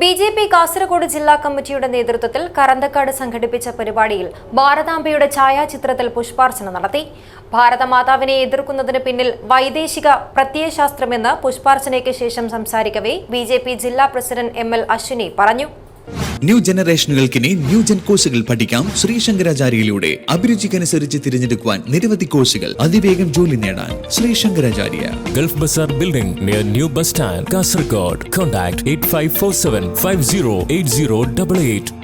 B J P Kasaragod ജില്ലാ കമ്മിറ്റിയുടെ നേതൃത്വത്തിൽ കറന്തക്കാട് സംഘടിപ്പിച്ച പരിപാടിയിൽ ഭാരതാംബയുടെ ഛായാചിത്രത്തിൽ പുഷ്പാർച്ചന നടത്തി. ഭാരതമാതാവിനെ എതിർക്കുന്നതിന് പിന്നിൽ വൈദേശിക പ്രത്യയശാസ്ത്രമെന്ന് പുഷ്പാർച്ചനയ്ക്ക് ശേഷം സംസാരിക്കവേ ബി ജില്ലാ പ്രസിഡന്റ് എം എൽ അശ്വിനി പറഞ്ഞു. ന്യൂ ജനറേഷനുകൾക്കിനി ന്യൂ ജൻ കോഴ്സുകൾ പഠിക്കാം ശ്രീശങ്കരാചാര്യയിലൂടെ അഭിരുചിക്കനുസരിച്ച് തിരഞ്ഞെടുക്കുവാൻ നിരവധി കോഴ്സുകൾ അതിവേഗം ജോലി നേടാൻ Sree Sankaracharya Gulf Bazaar Building near New Bus Stand, Kasargod. Contact 8547 508088.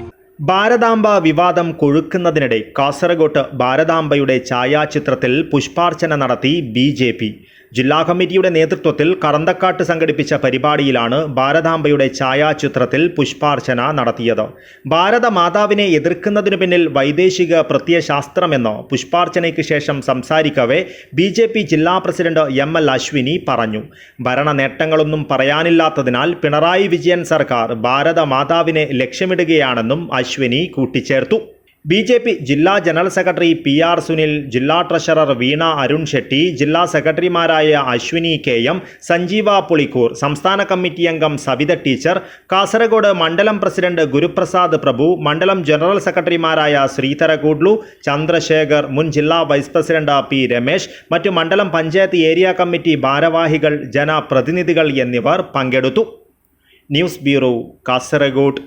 ഭാരതാംബ വിവാദം കൊഴുക്കുന്നതിനിടെ കാസർഗോട്ട് ഭാരതാംബയുടെ ഛായാചിത്രത്തിൽ പുഷ്പാർച്ചന നടത്തി ബി ജെ പി ജില്ലാ കമ്മിറ്റിയുടെ നേതൃത്വത്തിൽ കറന്തക്കാട്ട് സംഘടിപ്പിച്ച പരിപാടിയിലാണ് ഭാരതാംബയുടെ ഛായാചിത്രത്തിൽ പുഷ്പാർച്ചന നടത്തിയത്. ഭാരത മാതാവിനെ എതിർക്കുന്നതിനു പിന്നിൽ വൈദേശിക പ്രത്യയശാസ്ത്രമെന്ന് പുഷ്പാർച്ചനയ്ക്ക് ശേഷം സംസാരിക്കവേ ബി ജില്ലാ പ്രസിഡന്റ് എം എൽ അശ്വിനി പറഞ്ഞു. ഭരണ നേട്ടങ്ങളൊന്നും പറയാനില്ലാത്തതിനാൽ പിണറായി വിജയൻ സർക്കാർ ഭാരത മാതാവിനെ ലക്ഷ്യമിടുകയാണെന്നും അശ്വിനി കൂട്ടിച്ചേർത്തു. ബി ജെ പി ജില്ലാ general secretary P R Sunil ജില്ലാ ട്രഷറർ വീണ അരുൺ ഷെട്ടി ജില്ലാ സെക്രട്ടറിമാരായ അശ്വിനി കെ എം സഞ്ജീവ പുളിക്കൂർ സംസ്ഥാന കമ്മിറ്റി അംഗം സവിത ടീച്ചർ കാസർഗോഡ് മണ്ഡലം പ്രസിഡന്റ് ഗുരുപ്രസാദ് പ്രഭു മണ്ഡലം ജനറൽ സെക്രട്ടറിമാരായ ശ്രീധര കൂഡ്ലു ചന്ദ്രശേഖർ മുൻ ജില്ലാ വൈസ് പ്രസിഡന്റ് പി രമേശ് മറ്റു മണ്ഡലം പഞ്ചായത്ത് ഏരിയ കമ്മിറ്റി ഭാരവാഹികൾ ജനപ്രതിനിധികൾ എന്നിവർ പങ്കെടുത്തു. News bureau Kasaragod.